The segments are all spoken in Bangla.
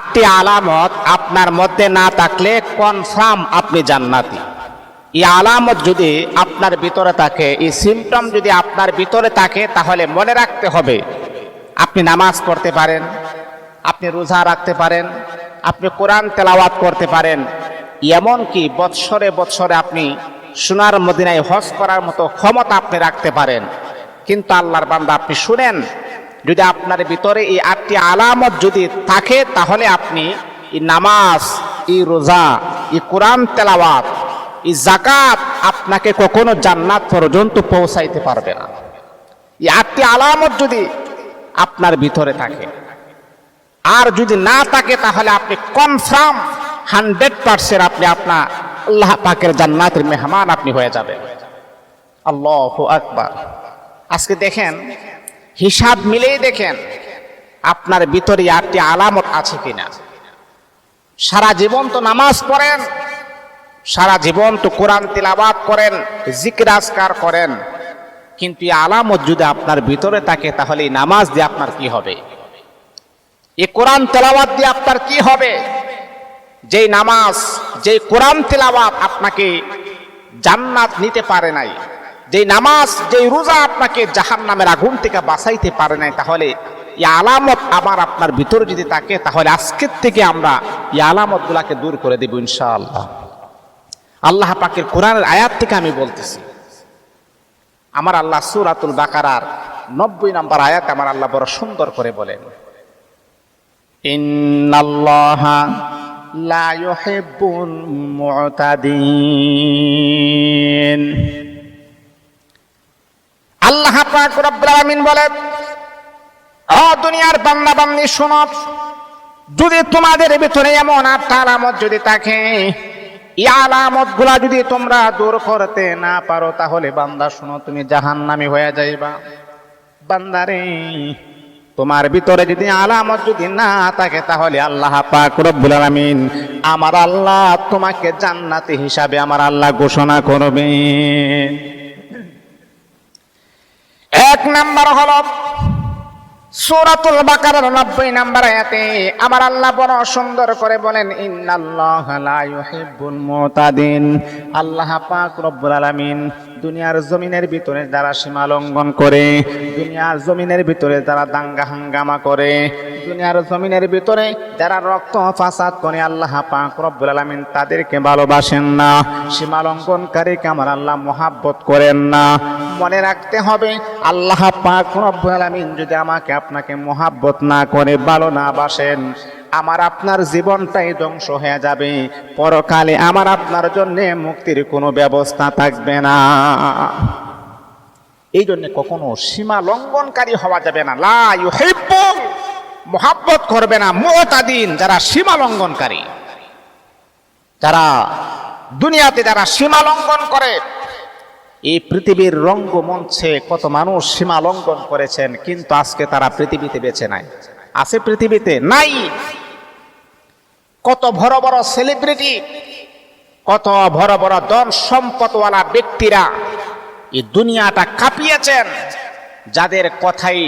আটটি আলামত আপনার মধ্যে না থাকলে কনফার্ম আপনি জান্নাতি। এই আলামত যদি আপনার ভিতরে থাকে, এই সিমটম যদি আপনার ভিতরে থাকে, তাহলে মনে রাখতে হবে, আপনি নামাজ পড়তে পারেন, আপনি রোজা রাখতে পারেন, আপনি কোরআন তেলাওয়াত করতে পারেন, এমনকি বৎসরে বৎসরে আপনি সোনার মদিনায় হজ করার মতো ক্ষমতা আপনি রাখতে পারেন। কিন্তু আল্লাহর বান্দা, আপনি শুনেন যদি আপনার ভিতরে এই আটটি আলামত যদি থাকে, তাহলে আপনি এই নামাজ এই রোজা এই কোরআন তেলাওয়াত এই জাকাত আপনাকে কখনো জান্নাত পর্যন্ত পৌঁছাইতে পারবে না। এই আটটি আলামত যদি আপনার ভিতরে থাকে, আর যদি না থাকে, তাহলে আপনি কনফার্ম হান্ড্রেড পার্সেন্ট আপনি আপনার আল্লাহ পাকের জান্নাতের মেহমান আপনি হয়ে যাবেন। আল্লাহ আকবার। আজকে দেখেন হিসাব মিলেই দেখেন আপনার ভিতরে আটটি আলামত আছে কিনা। সারা জীবন তো নামাজ পড়েন, সারা জীবন তো কোরআন তিলাবাত করেন জিকিরাজকার করেন। কিন্তু এই আলামত যদি আপনার ভিতরে থাকে, তাহলে এই নামাজ দিয়ে আপনার কি হবে? এ কোরআন তেলাওয়াত দিয়ে আপনার কি হবে? যেই নামাজ, যেই কোরআন তেলাওয়াত আপনাকে জান্নাত নিতে পারে নাই যেই নামাজ, যেই রোজা আপনাকে জাহান নামের আগুন থেকে বাঁচাইতে পারে নাই, তাহলে এই আলামত আমার আপনার ভিতরে যদি থাকে, তাহলে আজকের থেকে আমরা এই আলামত গুলাকে দূর করে দেব ইনশাআল্লাহ। আল্লাহ পাকের কোরআনের আয়াত থেকে আমি বলতেছি। আমার আল্লাহ সুরাতুল বাকারার নব্বই নম্বর আয়াত আমার আল্লাহ বড় সুন্দর করে বলেন। ইন্নাল্লাহা লা ইউহিব্বুল আল্লাহ পাক রব্বুল বলেন ও দুনিয়ার বান্দা বান্দি, শোনো। যদি তোমাদের ভিতরে এমন আটটা আলামত যদি থাকে, এই আলামতগুলা যদি তোমরা দূর করতে না পারো, তাহলে বান্দা, শোনো, তুমি জাহান্নামী হয়ে যাইবা। বান্দারে তোমার ভিতরে যদি আলামত যদি না থাকে, তাহলে আল্লাহ পাক রব্বুল আলামিন আমার আল্লাহ তোমাকে জান্নাতি হিসাবে আমার আল্লাহ ঘোষণা করবে এক নাম্বার হল সূরাতুল বাকারার 90 নাম্বার আয়াতে আমার আল্লাহ বড় সুন্দর করে বলেন, ইন্নাল্লাহ লা ইউহিব্বুল মুতাদিন। আল্লাহ পাক রব্বুল আলামিন দুনিয়ার জমিনের ভিতরে যারা সীমা লঙ্ঘন করে, দুনিয়ার জমিনের ভিতরে যারা দাঙ্গা হাঙ্গামা করে, দুনিয়ার জমিনের ভিতরে যারা রক্ত ফাসাদ করে, আল্লাহ পাক রব্বুল আলামিন তাদেরকে ভালোবাসেন না। সীমা লঙ্ঘনকারীকে আমার আল্লাহ মহাব্বত করেন না। মনে রাখতে হবে, আল্লাহ পাক রব্বুল আলামিন যদি আমাকে আপনাকে মহাব্বত না করে, ভালো না বাসেন। আমার আপনার জীবনটাই ধ্বংস হয়ে যাবে। পরকালে আমার আপনার জন্য মুক্তির কোনো ব্যবস্থা থাকবে না। এই জন্য কখনো সীমা লঙ্ঘনকারী হওয়া যাবে না। লা ইউহিব্বুল মহাব্বত করবে না। মুতাদিন, যারা সীমা লঙ্ঘনকারী। যারা দুনিয়াতে যারা সীমা লঙ্ঘন করে, এই পৃথিবীর রঙ্গমঞ্চে কত মানুষ সীমা লঙ্ঘন করেছেন, কিন্তু আজকে তারা পৃথিবীতে বেছে নাই। আছে পৃথিবীতে? নাই। কত বড় বড় সেলিব্রিটি কত বড় বড় ধন সম্পদওয়ালা ব্যক্তিরা এই দুনিয়াটা কাঁপিয়েছেন, যাদের কথাই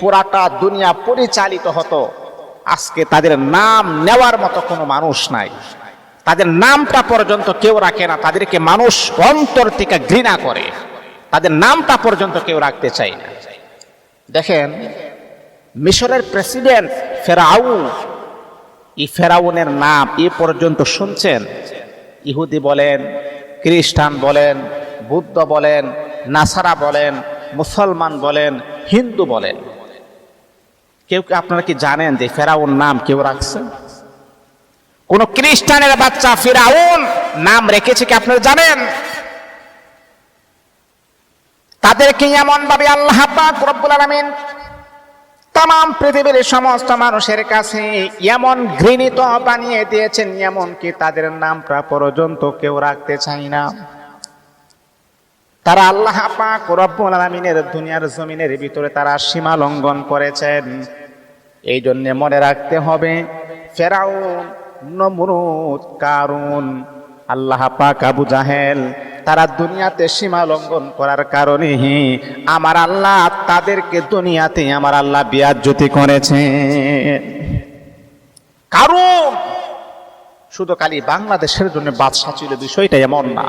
পুরাটা দুনিয়া পরিচালিত হতো। আজকে তাদের নাম নেওয়ার মতো কোনো মানুষ নাই। তাদের নামটা পর্যন্ত কেউ রাখে না, তাদেরকে মানুষ অন্তর থেকে ঘৃণা করে। তাদের নামটা পর্যন্ত কেউ রাখতে চায় না। দেখেন, মিশরের প্রেসিডেন্ট ফেরাউন এই ফেরাউনের নাম এ পর্যন্ত শুনছেন? ইহুদি বলেন, খ্রিস্টান বলেন, বুদ্ধ বলেন, নাসারা বলেন, মুসলমান বলেন, হিন্দু বলেন। কেউ কি আপনারা কি জানেন যে ফেরাউন নাম কেউ রাখছে? কোন খ্রিস্টানের বাচ্চা ফেরাউন নাম রেখেছে কি আপনারা জানেন? তাদেরকে এমন ভাবে আল্লাহ রব্বুল আলামিন তাম পৃথিবীর সমস্ত মানুষের কাছে এমন ঘৃণিত বানিয়ে দিয়েছেন এমন কি তাদের নামটা পর্যন্ত কেউ রাখতে চায় না। তারা আল্লাহ পাক রব্বুল আলামিনের দুনিয়ার জমিনের ভিতরে তারা সীমা লঙ্ঘন করেছেন। এই জন্য মনে রাখতে হবে, ফেরাউন, নমরুদ, কারুন আল্লাহ পাক আবু জাহেল তারা দুনিয়াতে সীমা লঙ্ঘন করার কারণে আমার আল্লাহ তাদেরকে দুনিয়াতে আমার আল্লাহ বিয়াজ্যতি করেছে কারণ শুধু খালি বাংলাদেশের জন্য বাদশাহ ছিল বিষয়টা এমন না।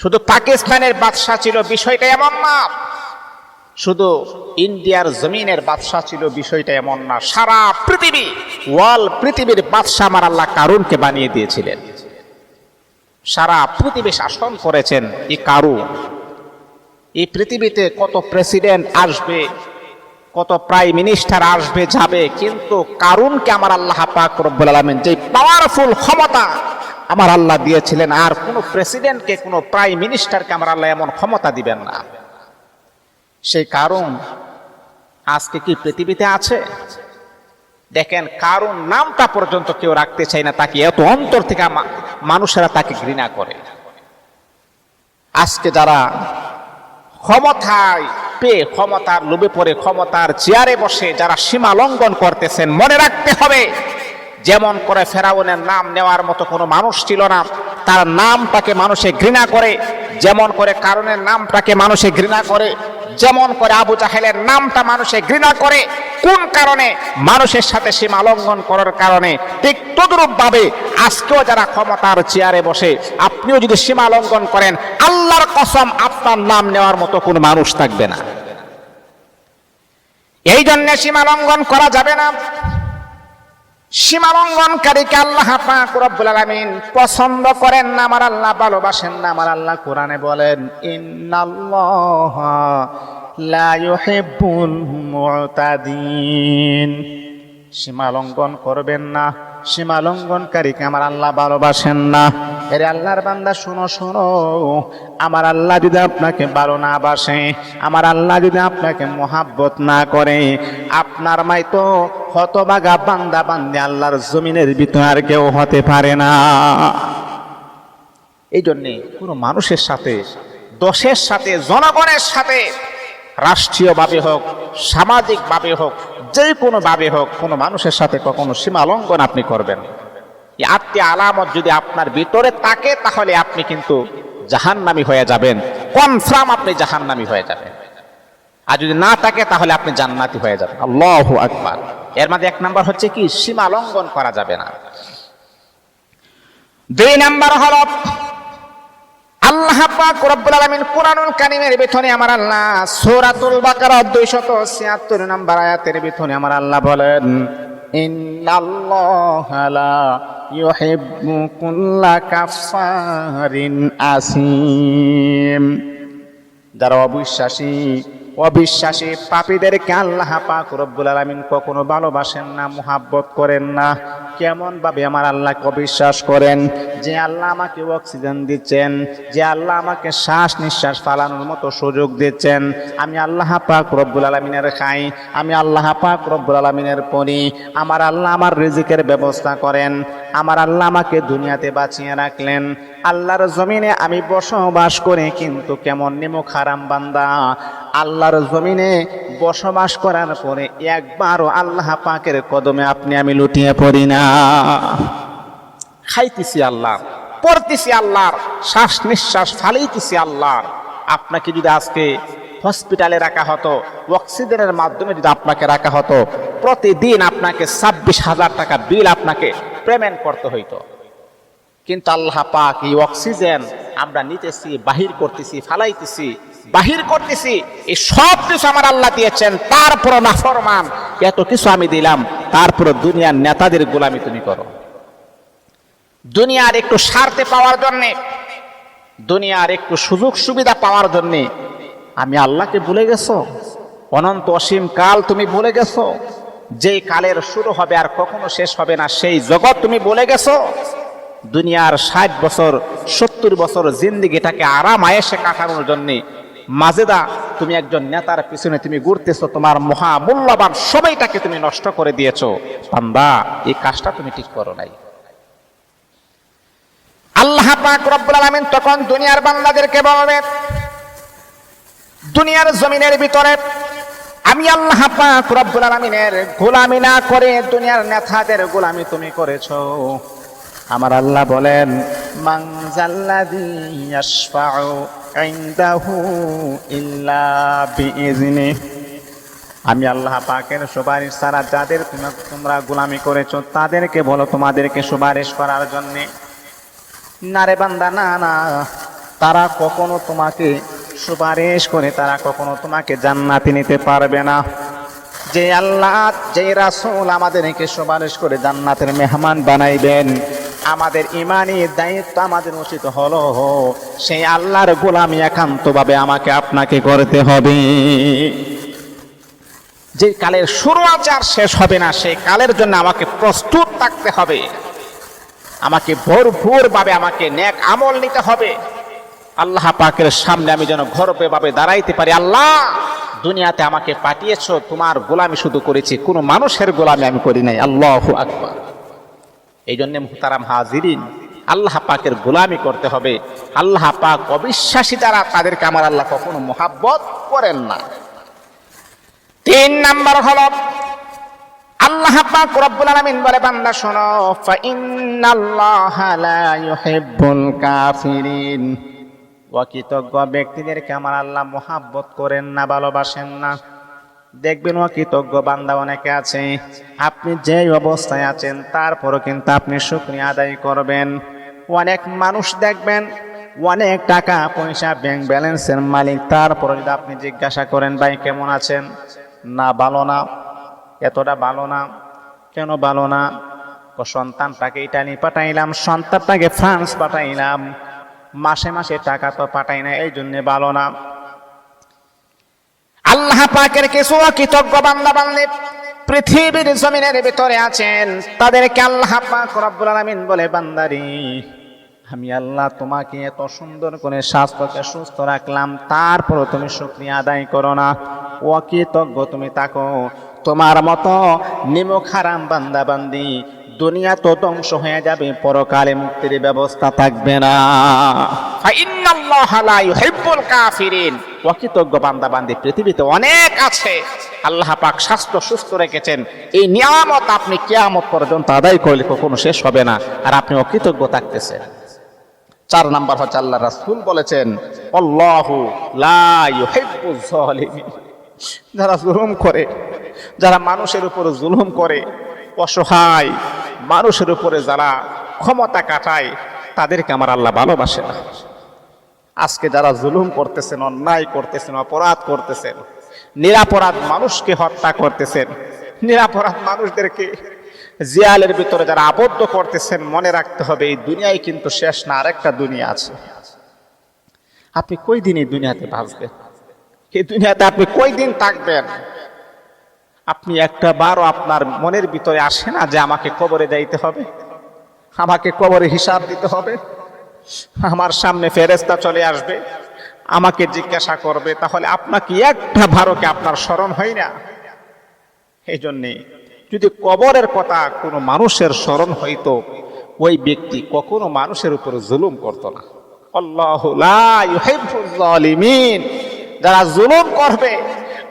শুধু পাকিস্তানের বাদশাহ ছিল বিষয়টা এমন না। শুধু ইন্ডিয়ার জমিনের বাদশাহ ছিল বিষয়টা এমন না। সারা পৃথিবী ওয়াল পৃথিবীর বাদশাহ আমার আল্লাহ কারুনকে বানিয়ে দিয়েছিলেন। সারা পৃথিবী শাসন করেছেন এই কারুন এই পৃথিবীতে কত প্রেসিডেন্ট আসবে, কত প্রাইম মিনিস্টার আসবে, যাবে, কিন্তু কারুনকে আমার আল্লাহ পাক রব্বুল আলামিন যে পাওয়ারফুল ক্ষমতা আমার আল্লাহ দিয়েছিলেন, আর কোনো প্রেসিডেন্টকে, কোনো প্রাইম মিনিস্টারকে আমার আল্লাহ এমন ক্ষমতা দিবেন না। সেই কারণ আজকে কি পৃথিবীতে আছে? দেখেন কারণ নামটা পর্যন্ত কেউ রাখতে চায় না, তাকে এত অন্তর থেকে মানুষেরা তাকে ঘৃণা করে। আজকে যারা ক্ষমতায় পেয়ে, ক্ষমতার লোভে পড়ে, ক্ষমতার চেয়ারে বসে, যারা সীমা লঙ্ঘন করতেছেন, মনে রাখতে হবে, যেমন করে ফেরাউনের নাম নেওয়ার মতো কোনো মানুষ ছিল না, তার নামটাকে মানুষে ঘৃণা করে, যেমন করে কারণের নামটাকে মানুষে ঘৃণা করে যেমন করে আবু জাহেলের নামটা মানুষে ঘৃণা করে, কোন কারণে? মানুষের সাথে সীমা লঙ্ঘন করার কারণে। ঠিক তদ্রূপ ভাবে আজকেও যারা ক্ষমতার চেয়ারে বসে, আপনিও যদি সীমা লঙ্ঘন করেন, আল্লাহর কসম আপনার নাম নেওয়ার মতো কোন মানুষ থাকবে না। এই জন্যে সীমা লঙ্ঘন করা যাবে না। সীমা লঙ্ঘনকারীকে আল্লাহ পাক রব্বুল আলামিন পছন্দ করেন না, আমার আল্লাহ ভালোবাসেন না, আমার আল্লাহ কোরআনে বলেন, ইন্নাল্লাহ লা ইউহিব্বুল মুতাদিন। সীমালঙ্ঘন করবেন না, সীমালঙ্ঘনকারীকে আমার আল্লাহ ভালোবাসেন না। এরে আল্লাহর বান্দা, শোনো শোনো আমার আল্লাহ যদি আপনাকে ভালো না বাসে, আমার আল্লাহ যদি আপনাকে মোহাব্বত না করে, আপনার মাই তো হতবাগা বান্দা বান্দে আল্লাহর জমিনের ভিতরে আর কেউ হতে পারে না এই জন্যে কোনো মানুষের সাথে, দোষের সাথে, জনগণের সাথে, রাষ্ট্রীয়ভাবে হোক, সামাজিকভাবে হোক যে কোনো ভাবে হোক, কোনো মানুষের সাথে কখনো সীমা লঙ্ঘন আপনি করবেন। এই আটটি আলামত যদি আপনার ভিতরে থাকে, তাহলে আপনি কিন্তু জাহান্নামি হয়ে যাবেন। কনফার্ম আপনি জাহান্নামি হয়ে যাবেন। আর যদি না থাকে, তাহলে আপনি জান্নাতি হয়ে যাবেন। আল্লাহ আকবার। এর মধ্যে এক নাম্বার হচ্ছে কি? সীমা লঙ্ঘন করা যাবে না। দুই নাম্বার হলো, আল্লাহ পাক রব্বুল আলামিন কুরআনুল কারীমের ভিতরে আমার আল্লাহ সূরাতুল বাকারা 276 নম্বর আয়াতের ভিতরে আমার আল্লাহ বলেন যারা অবিশ্বাসী অবিশ্বাসী পাপীদেরকে আল্লাহ পাক রব্বুল আলমিন কখনো ভালোবাসেন না মোহাব্বত করেন না। কেমন ভাবে আমার আল্লাহকে অবিশ্বাস করেন? যে আল্লাহ আমাকে অক্সিজেন দিচ্ছেন, যে আল্লাহ আমাকে শ্বাস নিঃশ্বাস ফালানোর মতো সুযোগ দিচ্ছেন, আমি আল্লাহ পাক রব্বুল আলমিনের খাই, আমি আল্লাহ পাক রব্বুল আলমিনের পড়ি আমার আল্লাহ আমার রিজিকের ব্যবস্থা করেন, আমার আল্লাহ আমাকে দুনিয়াতে বাঁচিয়ে রাখলেন, আল্লাহর জমিনে আমি বসবাস করি কিন্তু কেমন নিমুখ হারাম বান্দা। আল্লাহর জমিনে বসবাস করার পরে একবারও আল্লাহ পাকের কদমে আপনি আমি লুটিয়ে পড়ি না। খাইতেছি আল্লাহ, পড়তেছি আল্লাহর, শ্বাস নিঃশ্বাস ফালাইতেছি আল্লাহর। আপনাকে যদি আজকে হসপিটালে রাখা হতো অক্সিজেনের মাধ্যমে যদি আপনাকে রাখা হতো, প্রতিদিন আপনাকে ছাব্বিশ হাজার টাকা বিল আপনাকে পেমেন্ট করতে হইতো। কিন্তু আল্লাহ পাক এই অক্সিজেন আমরা নিতেছি, বাহির করতেছি, ফালাইতেছি, বাহির করতেছি, এই সব কিছু আমার আল্লাহ দিয়েছেন তারপর নাফরমান, এত কিছু আমি দিলাম। তারপর দুনিয়ার নেতাদের গোলামি তুমি করো। দুনিয়ার একটু স্বার্থে পাওয়ার জন্যে, দুনিয়ার একটু সুযোগ সুবিধা পাওয়ার জন্যে আমি আল্লাহকে ভুলে গেছো? অনন্ত অসীম কাল তুমি ভুলে গেছো? যেই কালের শুরু হবে আর কখনো শেষ হবে না, সেই জগৎ তুমি বলে গেছো? দুনিয়ার ষাট বছর, সত্তর বছর জিন্দিগিটাকে আরাম আয়েসে কাটানোর জন্যে মাজেদা তুমি একজন নেতার পিছনে তুমি ঘুরতেছো, তোমার মহা মূল্যবান সময়টাকে তুমি নষ্ট করে দিয়েছ। বান্দা, এই কাজটা তুমি ঠিক করো নাই। আল্লাহ পাক রব্বুল আলামিন তখন দুনিয়ার বান্দাদেরকে বলবে, দুনিয়ার জমিনের ভিতরে আমি আল্লাহ পাক রব্বুল আলামিনের গোলামি না করে দুনিয়ার নেতাদের গোলামি তুমি করেছ। আমার আল্লাহ বলেন আমি আল্লাহ পাকের সুপারিশ ছাড়া যাদের তোমরা তোমরা গোলামি করেছ তাদেরকে বলো তোমাদেরকে সুপারিশ করার জন্যে। না রে বান্দা না না তারা কখনো তোমাকে সুপারিশ করে তারা কখনো তোমাকে জান্নাতে নিতে পারবে না। যে আল্লাহ যে রাসূল আমাদেরকে সুপারিশ করে জান্নাতের মেহমান বানাইবেন আমাদের ইমানি দায়িত্ব আমাদের উচিত হলো। সেই আল্লাহর গোলামি একান্তভাবে আমাকে আপনাকে করতে হবে। যে কালের শুরু আছে আর শেষ হবে না, সেই কালের জন্য আমাকে প্রস্তুত থাকতে হবে। আমাকে ভরপুর ভাবে আমাকে ন্যাক আমল নিতে হবে। আল্লাহ পাকের সামনে আমি যেন গর্বে ভাবে দাঁড়াইতে পারি। আল্লাহ, দুনিয়াতে আমাকে পাঠিয়েছ, তোমার গোলামি শুধু করেছি, কোনো মানুষের গোলামি আমি করি নাই। আল্লাহ আকবার। এই জন্য মুহতারাম হাজিরিন, আল্লাহ পাকের গোলামি করতে হবে। আল্লাহ পাক অবিশ্বাসী যারা, তাদেরকে আমার আল্লাহ কখনো মোহাব্বত করেন না। তিন নাম্বার হল, আল্লাহ পাক রব্বুল আলামিন বলে, বান্দা শোনো, ফা ইন্নাল্লাহা লা ইউহিব্বুল কাফিরিন। অকৃতজ্ঞ ব্যক্তিদেরকে আমার আল্লাহ মোহাব্বত করেন না, ভালোবাসেন না। দেখবেন ও কৃতজ্ঞ বান্দা অনেকে আছে। আপনি যে অবস্থায় আছেন, তারপরও কিন্তু আপনি শুকরিয়া আদায় করবেন। অনেক মানুষ দেখবেন, অনেক টাকা, পয়সা ব্যাংক ব্যালেন্সের মালিক তারপরে যদি আপনি জিজ্ঞাসা করেন, ভাই, কেমন আছেন? না, ভালো না। এতটা ভালো না। কেন ভালো না? ও সন্তানটাকে ইটালি পাঠাইলাম, সন্তানটাকে ফ্রান্স পাঠাইলাম। মাসে মাসে টাকা তো পাঠাই না এই জন্যে ভালো না। আল্লাহ পাকের কিছু কৃতজ্ঞ বান্দা বান্দি পৃথিবীর জমিনের ভিতরে আছেন, তাদেরকে আল্লাহ পাক রব্বুল আলামিন বলে, বান্দারি, আমি আল্লাহ তোমাকে এত সুন্দর করে স্বাস্থ্যকে সুস্থ রাখলাম, তারপরও তুমি শুকরিয়া আদায় করো না। অকৃতজ্ঞ তুমি থাকো। তোমার মতো নিমক হারাম বান্দা বান্দি দুনিয়া তো ধ্বংস হয়ে যাবে পরকালে মুক্তির ব্যবস্থা থাকবে না। অকৃতজ্ঞ বান্দা বান্দি পৃথিবীতে অনেক আছে। আল্লাহ পাক স্বাস্থ্য সুস্থ রেখেছেন। এই নিয়ামত আপনি কিয়ামত পর্যন্ত আদায় করলে কখনো শেষ হবে না আর আপনি অকৃতজ্ঞ থাকতেছেন। চার নাম্বার হচ্ছে আল্লাহ রাসূল বলেছেন যারা জুলুম করে যারা মানুষের উপর জুলুম করে অসহায় মানুষের উপরে যারা ক্ষমতা কাটায়, তাদেরকে আমার আল্লাহ ভালোবাসে না। আজকে যারা জুলুম করতেছেন, অন্যায় করতেছেন, অপরাধ করতেছেন, নিরাপরাধ মানুষকে হত্যা করতেছেন, নিরাপরাধ মানুষদেরকে জিয়ালের ভিতরে যারা আবদ্ধ করতেছেন, মনে রাখতে হবে এই দুনিয়ায় কিন্তু শেষ না, আরেকটা দুনিয়া আছে। আপনি কই দিন এই দুনিয়াতে বাঁচবেন? এই দুনিয়াতে আপনি কই দিন থাকবেন? আপনি একটা বারও আপনার মনের ভিতরে আসে না যে আমাকে কবরে যাইতে হবে? আমাকে কবরে হিসাব দিতে হবে? আমার সামনে ফেরেস্তা চলে আসবে, আমাকে জিজ্ঞাসা করবে, তাহলে আপনাকে একটা ভারকে আপনার স্মরণ হয় না? এই জন্যে যদি কবরের কথা কোনো মানুষের স্মরণ হইতো, ওই ব্যক্তি কখনো মানুষের উপর জুলুম করতো না। আল্লাহ যারা জুলুম করবে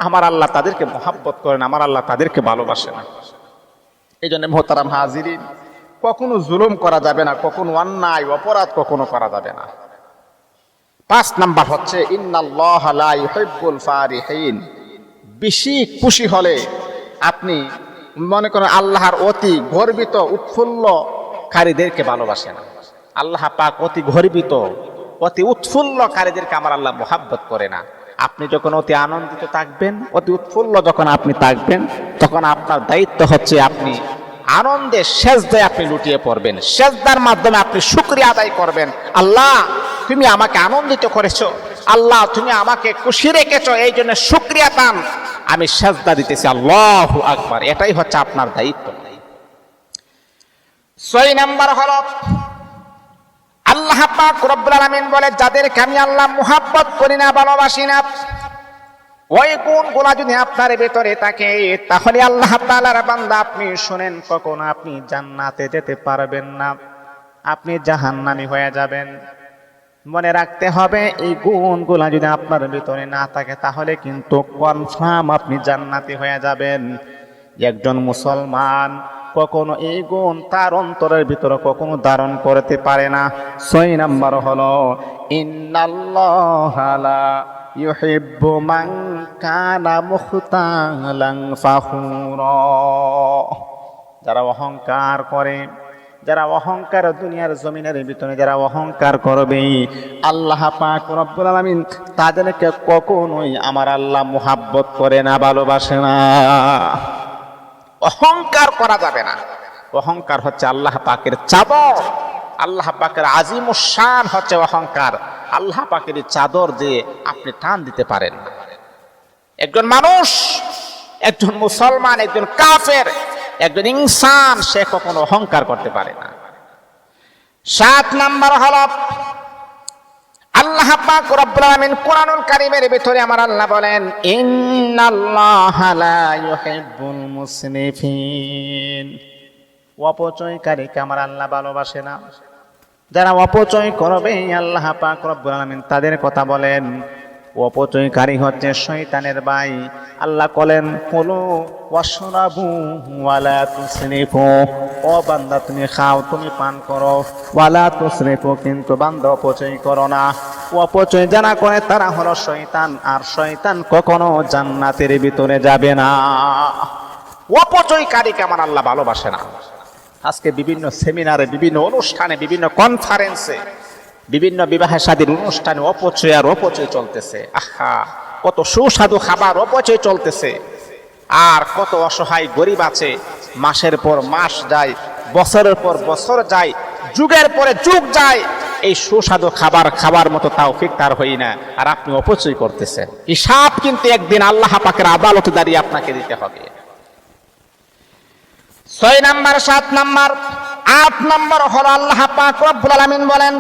আমার আল্লাহ তাদেরকে মহাব্বত করেন, আমার আল্লাহ তাদেরকে ভালোবাসে না এই জন্য মোহতারাম হাজিরিন, কখনো জুলুম করা যাবে না, কখনো অন্যায়, অপরাধ কখনো করা যাবে না। পাঁচ নাম্বার হচ্ছে বেশি খুশি হলে আপনি মনে করেন আল্লাহর অতি গর্বিত, উৎফুল্লকারীদেরকে ভালোবাসে না আল্লাহ পাক অতি গর্বিত, অতি উৎফুল্লকারীদেরকে আমার আল্লাহ মোহাব্বত করে না। আপনি যখন অতি আনন্দিত থাকবেন, অতি উৎফুল্ল যখন আপনি থাকবেন, তখন আপনার দায়িত্ব হচ্ছে আপনি আনন্দে সেজদায় আপনি লুটিয়ে পড়বেন। সেজদার মাধ্যমে আপনি শুক্রিয়া আদায় করবেন। আল্লাহ, তুমি আমাকে আনন্দিত করেছ। আল্লাহ, তুমি আমাকে খুশি রেখেছো। এই জন্য শুক্রিয়া পান। আমি সেজদা দিতেছি। আল্লাহ আকবার। এটাই হচ্ছে আপনার দায়িত্ব। ছয় নাম্বার হলো আল্লাহ পাক রব্বুল বলে, যাদেরকে আমি আল্লাহ মুহাব্বত করি না, ভালোবাসি না, ওই গুণগুলা যদি আপনার ভেতরে থাকে, তাহলে আল্লাহ তাআলার বান্দা আপনি শুনেন, কখনো আপনি জান্নাতে যেতে পারবেন না। আপনি জাহান্নামি হয়ে যাবেন। মনে রাখতে হবে, এই গুণগুলা যদি আপনার ভিতরে না থাকে, তাহলে কিন্তু কনফার্ম আপনি জান্নাতি হয়ে যাবেন। একজন মুসলমান কখনো এই গুণ তার অন্তরের ভিতরে কখনো ধারণ করতে পারে না। ছয় নাম্বার হলো, ইন্নাল্লাহ লা ইউহিব্বু মান কানা মুখতালান ফাখুরা যারা অহংকার করে, যারা অহংকার দুনিয়ার জমিনের ভিতরে যারা অহংকার করবে, আল্লাহ পাক রব্বুল আলামিন তাদেরকে কখনোই আমার আল্লাহ মোহাব্বত করে না, ভালোবাসে না। অহংকার করা যাবে না। অহংকার হচ্ছে আল্লাহ পাকের চাদর। আল্লাহ পাকের আজিম শান হচ্ছে অহংকার। আল্লাহ পাকের চাদর দিয়ে আপনি টান দিতে পারেন না। একজন মানুষ, একজন মুসলমান, একজন কাফের, একজন ইনসান, সে কখনো অহংকার করতে পারে না। সাত নাম্বার হল আল্লাহ পাক রব্বুল আলামিন কোরআনুল কারীমের ভিতরে আমার আল্লাহ বলেন, ইন্নাল্লাহা লা ইউহিব্বুল মুসরিফিন অপচয়কারীকে আমার আল্লাহ ভালোবাসে না। যারা অপচয় করবে, আল্লাহ পাক রব্বুল আলামিন তাদের কথা বলেন অপচয়কারী হচ্ছে শয়তানের ভাই আল্লাহ কলেন কুলু ওয়াশরাবু ওয়ালা তুসরিফু। ও বান্দা, তুমি খাও, তুমি পান করো। ওয়ালা তুসরিফু, কিন্তু বান্দা অপচয় করো না। অপচয় যারা করে, তারা হলো শয়তান। আর শয়তান কখনো জান্নাতের ভিতরে যাবে না। অপচয়কারীকে আমার আল্লাহ ভালোবাসে না। আজকে বিভিন্ন সেমিনারে, বিভিন্ন অনুষ্ঠানে, বিভিন্ন কনফারেন্সে বিভিন্ন বিবাহ স্বাধীন অনুষ্ঠানে অপচয় আর অপচয় চলতেছে। আহা, কত সুস্বাদু খাবার অপচয় চলতেছে। আর কত অসহায় গরিব আছে। মাসের পর মাস যায়, বছরের পর বছর যায়, যুগের পরে যুগ যায়। এই সুস্বাদু খাবার খাবার মতো তাও ঠিক তার হই না। আর আপনি অপচয় করতেছেন। হিসাব কিন্তু একদিন আল্লাহ পাকের আদালতে দাঁড়িয়ে আপনাকে দিতে হবে। ছয় নাম্বার, সাত নাম্বার, আট নাম্বার হলো আল্লাহ পাক রব্বুল আলামিন বলেন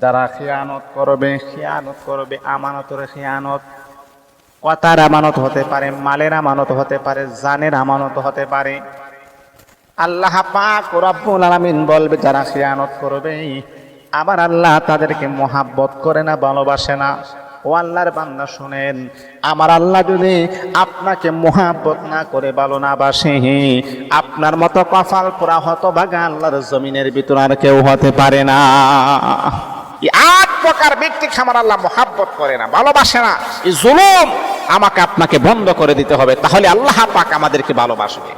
যারা খিয়ানত করবে খিয়ানত করবে, আমানতের খিয়ানত। কথার আমানত হতে পারে, মালের আমানত হতে পারে, জানের আমানত হতে পারে। আল্লাহ পাক রব্বুল আলামিন বলবে, যারা খিয়ানত করবে আবার আল্লাহ তাদেরকে মহাব্বত করে না, ভালোবাসে না। ও আল্লাহর বান্দা শুনেন, আমার আল্লাহ যদি আপনাকে মহাব্বত না করে ভালো না বাসে, আপনার মতো কপাল পোড়া হতো বাগা আল্লাহর জমিনের ভিতর আর কেউ হতে পারে না। আট প্রকার ব্যক্তিকে আমার আল্লাহ মহাব্বত করে না, ভালোবাসে না। এই জুলুম আমাকে আপনাকে বন্ধ করে দিতে হবে, তাহলে আল্লাহ পাক আমাদেরকে ভালোবাসবে।